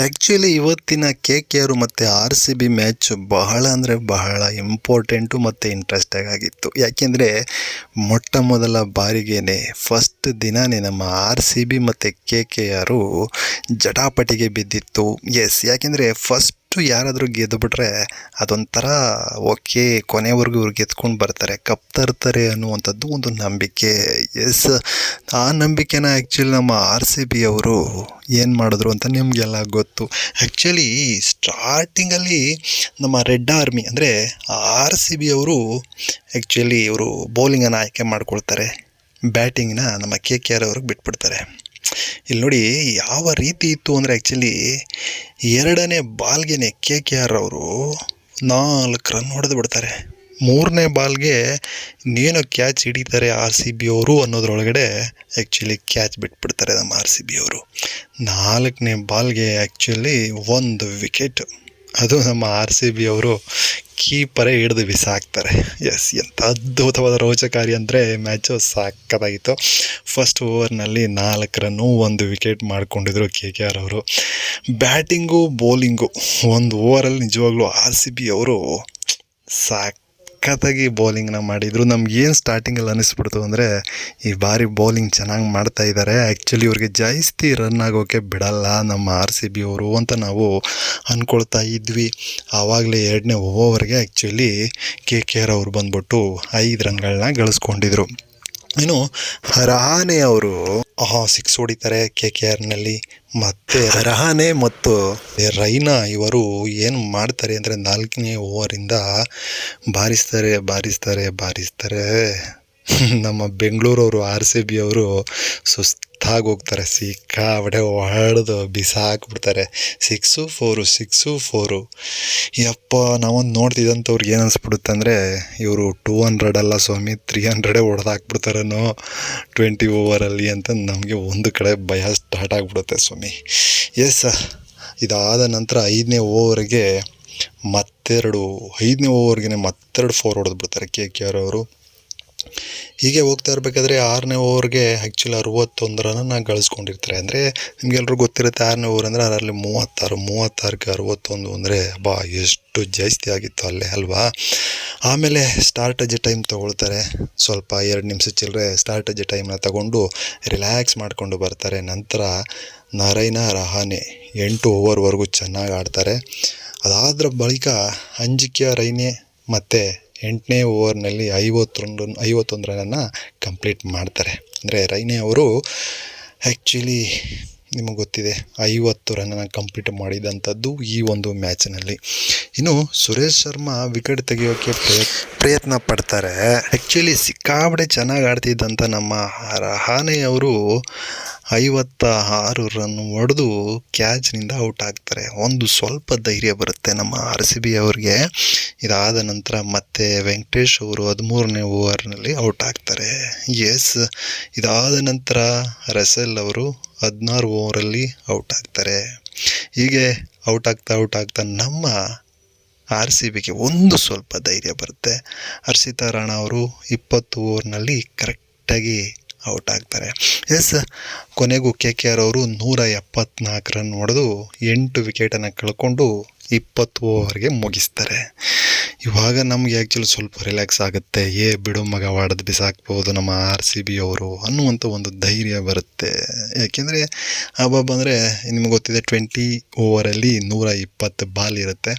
Actually ಇವತ್ತಿನ K K R ಮತ್ತು R C B match ಬಹಳ ಅಂದರೆ ಬಹಳ ಇಂಪಾರ್ಟೆಂಟು ಮತ್ತು ಇಂಟ್ರೆಸ್ಟಾಗಿ ಆಗಿತ್ತು. ಯಾಕೆಂದರೆ ಮೊಟ್ಟ ಮೊದಲ ಬಾರಿಗೆ ಫಸ್ಟ್ ದಿನವೇ ನಮ್ಮ ಆರ್ ಸಿ ಬಿ ಮತ್ತು ಕೆ ಕೆ ಆರು ಜಟಾಪಟಿಗೆ ಬಿದ್ದಿತ್ತು. ಎಸ್ ಯಾಕೆಂದರೆ ಫಸ್ಟು ಯಾರಾದರೂ ಗೆದ್ದುಬಿಟ್ರೆ ಅದೊಂಥರ ಓಕೆ, ಕೊನೆವರೆಗೂ ಇವ್ರು ಗೆದ್ಕೊಂಡು ಬರ್ತಾರೆ, ಕಪ್ ತರ್ತಾರೆ ಅನ್ನುವಂಥದ್ದು ಒಂದು ನಂಬಿಕೆ. ಎಸ್ ಆ ನಂಬಿಕೆನ ಆ್ಯಕ್ಚುಲಿ ನಮ್ಮ ಆರ್ ಸಿ ಬಿ ಅವರು ಏನು ಮಾಡಿದ್ರು ಅಂತ ನಿಮಗೆಲ್ಲ ಗೊತ್ತು. ಆ್ಯಕ್ಚುಲಿ ಸ್ಟಾರ್ಟಿಂಗಲ್ಲಿ ನಮ್ಮ ರೆಡ್ ಆರ್ಮಿ ಅಂದರೆ ಆರ್ ಸಿ ಬಿ ಅವರು ಆ್ಯಕ್ಚುಲಿ ಇವರು ಬೌಲಿಂಗನ್ನು ಆಯ್ಕೆ ಮಾಡ್ಕೊಳ್ತಾರೆ. ಬ್ಯಾಟಿಂಗ್ನ ನಮ್ಮ ಕೆ ಕೆ ಆರ್ ಅವ್ರಿಗೆ ಬಿಟ್ಬಿಡ್ತಾರೆ. ಇಲ್ಲಿ ನೋಡಿ ಯಾವ ರೀತಿ ಇತ್ತು ಅಂದರೆ ಆ್ಯಕ್ಚುಲಿ ಎರಡನೇ ಬಾಲ್ಗೆನೆ ಕೆ ಕೆ ಆರ್ ಅವರು ನಾಲ್ಕು ರನ್ ಹೊಡೆದು ಬಿಡ್ತಾರೆ. ಮೂರನೇ ಬಾಲ್ಗೆ ಇನ್ನೇನು ಕ್ಯಾಚ್ ಹಿಡಿತಾರೆ ಆರ್ ಸಿ ಬಿ ಅವರು ಅನ್ನೋದ್ರೊಳಗಡೆ ಆ್ಯಕ್ಚುಲಿ ಕ್ಯಾಚ್ ಬಿಟ್ಬಿಡ್ತಾರೆ ನಮ್ಮ ಆರ್ ಸಿ ಬಿ ಅವರು. ನಾಲ್ಕನೇ ಬಾಲ್ಗೆ ಆ್ಯಕ್ಚುಲಿ ಒಂದು ವಿಕೆಟ್ ಅದು ನಮ್ಮ ಆರ್ ಸಿ ಬಿ ಅವರು ಕೀಪರೇ ಹಿಡಿದು ಬಿಸಾಕ್ತಾರೆ. ಎಸ್ ಎಂಥ ಅದ್ಭುತವಾದ ರೋಚಕಾರಿ ಅಂದರೆ ಮ್ಯಾಚು ಸಾಕದಾಗಿತ್ತು ಫಸ್ಟ್ ಓವರ್ನಲ್ಲಿ ನಾಲ್ಕು ರನ್ನು ಒಂದು ವಿಕೆಟ್ ಮಾಡಿಕೊಂಡಿದ್ರು ಕೆ ಕೆ ಆರ್ ಅವರು. ಬ್ಯಾಟಿಂಗು ಬೌಲಿಂಗು ಒಂದು ಓವರಲ್ಲಿ ನಿಜವಾಗ್ಲೂ ಆರ್ ಸಿ ಬಿ ಅವರು ಸಖತ್ತಾಗಿ ಬೌಲಿಂಗ್ನ ಮಾಡಿದರು. ನಮ್ಗೇನು ಸ್ಟಾರ್ಟಿಂಗಲ್ಲಿ ಅನ್ನಿಸ್ಬಿಡ್ತು ಅಂದರೆ, ಈ ಬಾರಿ ಬೌಲಿಂಗ್ ಚೆನ್ನಾಗಿ ಮಾಡ್ತಾ ಇದ್ದಾರೆ ಆ್ಯಕ್ಚುಲಿ ಇವ್ರಿಗೆ ಜಾಸ್ತಿ ರನ್ ಆಗೋಕ್ಕೆ ಬಿಡಲ್ಲ ನಮ್ಮ ಆರ್ ಸಿ ಬಿ ಅವರು ಅಂತ ನಾವು ಅಂದ್ಕೊಳ್ತಾ ಇದ್ವಿ. ಆವಾಗಲೇ ಎರಡನೇ ಓವರ್ಗೆ ಆ್ಯಕ್ಚುಲಿ ಕೆ ಕೆ ಆರ್ ಅವ್ರು ಬಂದ್ಬಿಟ್ಟು ಐದು ರನ್ಗಳನ್ನ ಗಳಿಸ್ಕೊಂಡಿದ್ರು. ಇನ್ನು ರಹಾನೆ ಅವರು ಸಿಕ್ಸ್ ಹೊಡಿತಾರೆ ಕೆ ಕೆ ಆರ್ನಲ್ಲಿ. ಮತ್ತು ರಹಾನೆ ಮತ್ತು ರೈನಾ ಇವರು ಏನು ಮಾಡ್ತಾರೆ ಅಂದರೆ ನಾಲ್ಕನೇ ಓವರಿಂದ ಬಾರಿಸ್ತಾರೆ ಬಾರಿಸ್ತಾರೆ ಬಾರಿಸ್ತಾರೆ. ನಮ್ಮ ಬೆಂಗಳೂರವರು, ಆರ್ ಸಿ ಬಿ ಅವರು ಸುಸ್ತಾಗಿ ಹೋಗ್ತಾರೆ ಸಿಕ್ಕಾಬಡೆ ಹೊಡೆದು ಬಿಸಾಕ್ಬಿಡ್ತಾರೆ. Six four six four. ಯಪ್ಪ, ನಾವೊಂದು ನೋಡ್ತಿದ್ದಂಥವ್ರಿಗೆ ಏನು ಅನಿಸ್ಬಿಡುತ್ತೆ ಅಂದರೆ ಇವರು ಟೂ ಹಂಡ್ರೆಡ್ ಅಲ್ಲ ಸ್ವಾಮಿ, ತ್ರೀ ಹಂಡ್ರೆಡೇ ಹೊಡೆದಾಕ್ಬಿಡ್ತಾರನೋ, ಟ್ವೆಂಟಿ ಓವರಲ್ಲಿ ಅಂತ ನಮಗೆ ಒಂದು ಕಡೆ ಭಯ ಸ್ಟಾರ್ಟ್ ಆಗಿಬಿಡುತ್ತೆ ಸ್ವಾಮಿ. ಎಸ್ ಇದಾದ ನಂತರ ಐದನೇ ಓವರ್ಗೆ ಮತ್ತೆರಡು, ಐದನೇ ಓವರ್ಗೆ ಮತ್ತೆರಡು ಫೋರ್ ಹೊಡೆದ್ಬಿಡ್ತಾರೆ ಕೆ ಕೆ ಆರ್ ಅವರು. ಹೀಗೆ ಹೋಗ್ತಾ ಇರಬೇಕಾದ್ರೆ ಆರನೇ ಓವರ್ಗೆ ಆ್ಯಕ್ಚುಲಿ ಅರವತ್ತೊಂದು ರನ್ನ ಗಳಿಸ್ಕೊಂಡಿರ್ತಾರೆ. ಅಂದರೆ ನಿಮಗೆಲ್ರಿಗೂ ಗೊತ್ತಿರುತ್ತೆ ಆರನೇ ಓವರ್ ಅಂದರೆ ಅದರಲ್ಲಿ ಮೂವತ್ತಾರು, ಮೂವತ್ತಾರಕ್ಕೆ ಅರವತ್ತೊಂದು ಅಂದರೆ ಬಾ ಎಷ್ಟು ಜಾಸ್ತಿ ಆಗಿತ್ತು ಅಲ್ಲೇ, ಅಲ್ವಾ? ಆಮೇಲೆ ಸ್ಟಾರ್ಟ್ ಟೈಮ್ ತೊಗೊಳ್ತಾರೆ. ಸ್ವಲ್ಪ ಎರಡು ನಿಮಿಷ ಚಿಲ್ಲರೆ ಸ್ಟಾರ್ಟ್ ಅಜ್ಜೆ ಟೈಮ್ನ ತಗೊಂಡು ರಿಲ್ಯಾಕ್ಸ್ ಮಾಡಿಕೊಂಡು ಬರ್ತಾರೆ. ನಂತರ ನರೈನ ರಹಾನೆ ಎಂಟು ಓವರ್ವರೆಗೂ ಚೆನ್ನಾಗಿ ಆಡ್ತಾರೆ. ಅದಾದ್ರ ಬಳಿಕ ಅಂಜಿಕ್ಯ ರೈನೆ ಮತ್ತು ಎಂಟನೇ ಓವರ್ನಲ್ಲಿ ಐವತ್ತೊಂದು ಐವತ್ತೊಂದು ರನ್ನನ್ನು ಕಂಪ್ಲೀಟ್ ಮಾಡ್ತಾರೆ. ಅಂದರೆ ರೈನೆ ಅವರು ಆ್ಯಕ್ಚುಲಿ ನಿಮಗೆ ಗೊತ್ತಿದೆ, ಐವತ್ತು ರನ್ನನ್ನು ಕಂಪ್ಲೀಟ್ ಮಾಡಿದಂಥದ್ದು ಈ ಒಂದು ಮ್ಯಾಚ್ನಲ್ಲಿ. ಇನ್ನು ಸುರೇಶ್ ಶರ್ಮಾ ವಿಕೆಟ್ ತೆಗೆಯೋಕ್ಕೆ ಪ್ರಯತ್ ಪ್ರಯತ್ನ ಪಡ್ತಾರೆ. ಆ್ಯಕ್ಚುಲಿ ಸಿಕ್ಕಾಬಡೆ ಚೆನ್ನಾಗಿ ಆಡ್ತಿದ್ದಂಥ ನಮ್ಮ ರಹಾನೆ ಅವರು ಐವತ್ತ ಆರು ರನ್ ಹೊಡೆದು ಕ್ಯಾಚ್ನಿಂದ ಔಟ್ ಆಗ್ತಾರೆ. ಒಂದು ಸ್ವಲ್ಪ ಧೈರ್ಯ ಬರುತ್ತೆ ನಮ್ಮ ಆರ್ ಸಿ ಬಿ ಅವ್ರಿಗೆ. ಇದಾದ ನಂತರ ಮತ್ತೆ ವೆಂಕಟೇಶ್ ಅವರು ಹದಿಮೂರನೇ ಓವರ್ನಲ್ಲಿ ಔಟ್ ಆಗ್ತಾರೆ. ಎಸ್, ಇದಾದ ನಂತರ ರಸೆಲ್ ಅವರು ಹದಿನಾರು ಓವರಲ್ಲಿ ಔಟ್ ಆಗ್ತಾರೆ. ಹೀಗೆ ಔಟ್ ಆಗ್ತಾ ಔಟ್ ಆಗ್ತಾ ನಮ್ಮ ಆರ್ ಸಿ ಬಿಗೆ ಒಂದು ಸ್ವಲ್ಪ ಧೈರ್ಯ ಬರುತ್ತೆ. ಹರ್ಷಿತಾ ರಾಣ ಅವರು ಇಪ್ಪತ್ತು ಓವರ್ನಲ್ಲಿ ಕರೆಕ್ಟಾಗಿ ಔಟ್ ಆಗ್ತಾರೆ. ಎಸ್, ಕೊನೆಗೂ ಕೆ ಕೆ ಆರ್ ಅವರು ನೂರ ಎಪ್ಪತ್ನಾಲ್ಕು ರನ್ ಹೊಡೆದು ಎಂಟು ವಿಕೆಟನ್ನು ಕಳ್ಕೊಂಡು ಇಪ್ಪತ್ತು ಓವರ್ಗೆ ಮುಗಿಸ್ತಾರೆ. ಇವಾಗ ನಮಗೆ ಆ್ಯಕ್ಚುಲಿ ಸ್ವಲ್ಪ ರಿಲ್ಯಾಕ್ಸ್ ಆಗುತ್ತೆ. ಏ, ಬಿಡು ಮಗ, ಹೊಡೆದು ಬಿಸಾಕ್ಬೋದು ನಮ್ಮ ಆರ್ ಸಿ ಬಿ ಅವರು ಅನ್ನುವಂಥ ಒಂದು ಧೈರ್ಯ ಬರುತ್ತೆ. ಯಾಕೆಂದರೆ, ಹಬ್ಬ ಅಂದರೆ ನಿಮ್ಗೆ ಗೊತ್ತಿದೆ ಟ್ವೆಂಟಿ ಓವರಲ್ಲಿ ನೂರ ಇಪ್ಪತ್ತು ಬಾಲ್ ಇರುತ್ತೆ.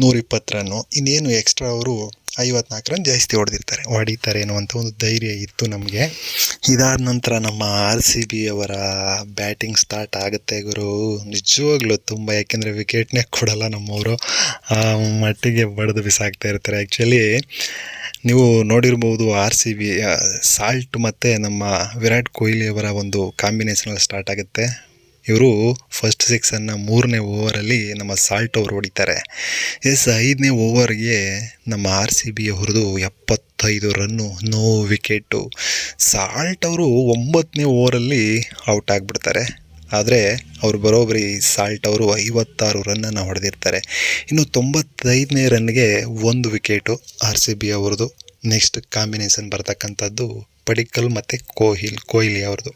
ನೂರ ಇಪ್ಪತ್ತು ರನ್ನು ಇನ್ನೇನು ಎಕ್ಸ್ಟ್ರಾ ಅವರು ಐವತ್ನಾಲ್ಕು ರನ್ ಜಾಸ್ತಿ ಹೊಡೆದಿರ್ತಾರೆ. ಹೊಡಿತಾರೆ ಅನ್ನುವಂಥ ಒಂದು ಧೈರ್ಯ ಇತ್ತು ನಮಗೆ. ಇದಾದ ನಂತರ ನಮ್ಮ ಆರ್ ಸಿ ಬಿ ಅವರ ಬ್ಯಾಟಿಂಗ್ ಸ್ಟಾರ್ಟ್ ಆಗುತ್ತೆ ಗುರು. ನಿಜವಾಗ್ಲೂ ತುಂಬ, ಯಾಕೆಂದರೆ ವಿಕೆಟ್ನೇ ಕೊಡಲ್ಲ ನಮ್ಮವರು. ಮಟ್ಟಿಗೆ ಬಡ್ದು ಬಿಸಾಕ್ತಾ ಇರ್ತಾರೆ. ಆ್ಯಕ್ಚುಲಿ ನೀವು ನೋಡಿರ್ಬೋದು ಆರ್ ಸಿ ಬಿ ಸಾಲ್ಟ್ ಮತ್ತು ನಮ್ಮ ವಿರಾಟ್ ಕೊಹ್ಲಿ ಅವರ ಒಂದು ಕಾಂಬಿನೇಷನಲ್ಲಿ ಸ್ಟಾರ್ಟ್ ಆಗುತ್ತೆ. ಇವರು ಫಸ್ಟ್ ಸಿಕ್ಸನ್ನು ಮೂರನೇ ಓವರಲ್ಲಿ ನಮ್ಮ ಸಾಲ್ಟ್ ಅವರು ಹೊಡಿತಾರೆ. ಎಸ್, ಐದನೇ ಓವರ್ಗೆ ನಮ್ಮ ಆರ್ ಸಿ ಬಿ ಅವ್ರದ್ದು ಎಪ್ಪತ್ತೈದು ರನ್ನು ನೋ ವಿಕೆಟು ಸಾಲ್ಟ್ ಅವರು ಒಂಬತ್ತನೇ ಓವರಲ್ಲಿ ಔಟ್ ಆಗಿಬಿಡ್ತಾರೆ. ಆದರೆ ಅವರು ಬರೋಬ್ಬರಿ ಸಾಲ್ಟ್ ಅವರು ಐವತ್ತಾರು ರನ್ನನ್ನು ಹೊಡೆದಿರ್ತಾರೆ. ಇನ್ನು ತೊಂಬತ್ತೈದನೇ ರನ್ಗೆ ಒಂದು ವಿಕೆಟು ಆರ್ ಸಿ ಬಿ ಅವ್ರದ್ದು. ನೆಕ್ಸ್ಟ್ ಕಾಂಬಿನೇಷನ್ ಬರ್ತಕ್ಕಂಥದ್ದು ಪಡಿಕಲ್ ಮತ್ತು ಕೋಹಿಲ್ ಕೊಹ್ಲಿ ಅವ್ರದ್ದು.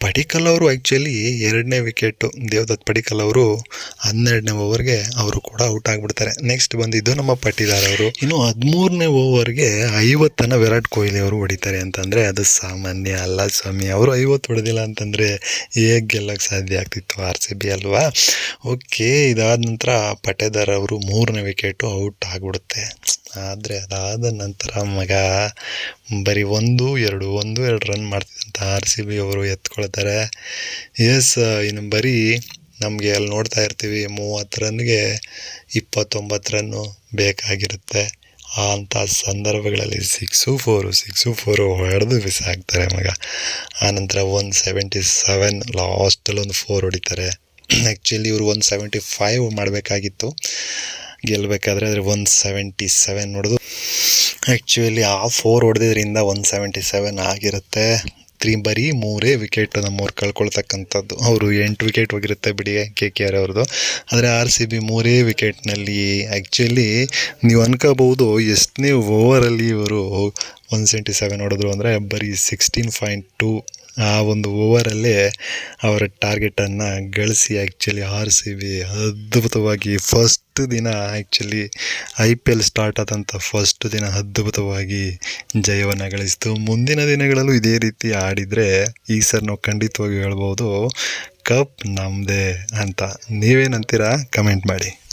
ಪಡಿಕಲ್ ಅವರು ಆ್ಯಕ್ಚುಲಿ ಎರಡನೇ ವಿಕೆಟು ದೇವದತ್ ಪಡಿಕಲ್ ಅವರು ಹನ್ನೆರಡನೇ ಓವರ್ಗೆ ಅವರು ಕೂಡ ಔಟ್ ಆಗಿಬಿಡ್ತಾರೆ. ನೆಕ್ಸ್ಟ್ ಬಂದಿದ್ದು ನಮ್ಮ ಪಟ್ಟಿದಾರ್ ಅವರು. ಇನ್ನು ಹದಿಮೂರನೇ ಓವರ್ಗೆ ಐವತ್ತನ್ನು ವಿರಾಟ್ ಕೊಹ್ಲಿ ಅವರು ಹೊಡಿತಾರೆ ಅಂತಂದರೆ ಅದು ಸಾಮಾನ್ಯ ಅಲ್ಲ ಸ್ವಾಮಿ. ಅವರು ಐವತ್ತು ಹೊಡೆದಿಲ್ಲ ಅಂತಂದರೆ ಹೇಗೆ ಗೆಲ್ಲಕ್ಕೆ ಸಾಧ್ಯ ಆಗ್ತಿತ್ತು ಆರ್ ಸಿ ಬಿ ಅಲ್ವಾ? ಓಕೆ ಇದಾದ ನಂತರ ಪಟೇದಾರ್ ಅವರು ಮೂರನೇ ವಿಕೆಟು ಔಟ್ ಆಗಿಬಿಡುತ್ತೆ. ಆದರೆ ಅದಾದ ನಂತರ ಮಗ ಬರೀ ಒಂದು, ಎರಡು ಒಂದು, ಎರಡು ರನ್ ಮಾಡ್ತಿದ್ದಂಥ ಆರ್ ಸಿ ಬಿ ಅವರು ಎತ್ಕೊಳ್ತಾರೆ ಎಸ್ ಇನ್ನು ಬರೀ ನಮಗೆ ಅಲ್ಲಿ ನೋಡ್ತಾ ಇರ್ತೀವಿ ಮೂವತ್ತು ರನ್ಗೆ ಇಪ್ಪತ್ತೊಂಬತ್ತು ರನ್ನು ಬೇಕಾಗಿರುತ್ತೆ ಅಂಥ ಸಂದರ್ಭಗಳಲ್ಲಿ ಸಿಕ್ಸು ಫೋರು ಸಿಕ್ಸು ಫೋರು ಹೊಡೆದು ಬಿಸಾಕ್ತಾರೆ ಮಗ. ಆನಂತರ ಒನ್ ಸೆವೆಂಟಿ ಸೆವೆನ್ ಲಾಸ್ಟಲ್ಲಿ ಒಂದು ಫೋರ್ ಹೊಡಿತಾರೆ. ಆ್ಯಕ್ಚುಲಿ ಇವರು ಒನ್ ಸೆವೆಂಟಿ ಫೈವ್ ಮಾಡಬೇಕಾಗಿತ್ತು. ಗೆಲ್ಲಬೇಕಾದ್ರೆ ಅದ್ರ ಒನ್ ಸೆವೆಂಟಿ ಸೆವೆನ್ ಹೊಡೆದು ಆ್ಯಕ್ಚುಲಿ ಆ ಫೋರ್ ಹೊಡೆದಿದ್ರಿಂದ ಒನ್ ಸೆವೆಂಟಿ ಸೆವೆನ್ ಆಗಿರುತ್ತೆ. ತ್ರೀ ಬರೀ ಮೂರೇ ವಿಕೆಟ್ ನಮ್ಮವ್ರು ಕಳ್ಕೊಳ್ತಕ್ಕಂಥದ್ದು. ಅವರು ಎಂಟು ವಿಕೆಟ್ ಹೋಗಿರುತ್ತೆ ಬಿಡಿ ಕೆ ಕೆ ಆರ್ ಅವ್ರದ್ದು ಆದರೆ ಆರ್ ಸಿ ಬಿ ಮೂರೇ ವಿಕೆಟ್ನಲ್ಲಿ ಆ್ಯಕ್ಚುಲಿ ನೀವು ಅನ್ಕೋಬಹುದು ಎಷ್ಟನೇ ಓವರಲ್ಲಿ ಇವರು ಒನ್ ಸೆವೆಂಟಿ ಸೆವೆನ್ ಹೊಡೆದ್ರು ಅಂದರೆ ಬರೀ ಸಿಕ್ಸ್ಟೀನ್ ಪಾಯಿಂಟ್ ಟು ಆ ಒಂದು ಓವರಲ್ಲೇ ಅವರ ಟಾರ್ಗೆಟನ್ನು ಗಳಿಸಿ ಆ್ಯಕ್ಚುಲಿ ಆರ್ ಸಿ ಬಿ ಅದ್ಭುತವಾಗಿ ಫಸ್ಟ್ ದಿನ actually I P L start ಆದಂಥ ಫಸ್ಟ್ ದಿನ ಅದ್ಭುತವಾಗಿ ಜಯವನ್ನು ಗಳಿಸಿತು. ಮುಂದಿನ ದಿನಗಳಲ್ಲೂ ಇದೇ ರೀತಿ ಆಡಿದರೆ ಈ ಸರ್ ನಾವು ಖಂಡಿತವಾಗಿ ಹೇಳ್ಬೋದು, ಕಪ್ ನಮ್ಮದೇ ಅಂತ. ನೀವೇನಂತೀರಾ? ಕಮೆಂಟ್ ಮಾಡಿ.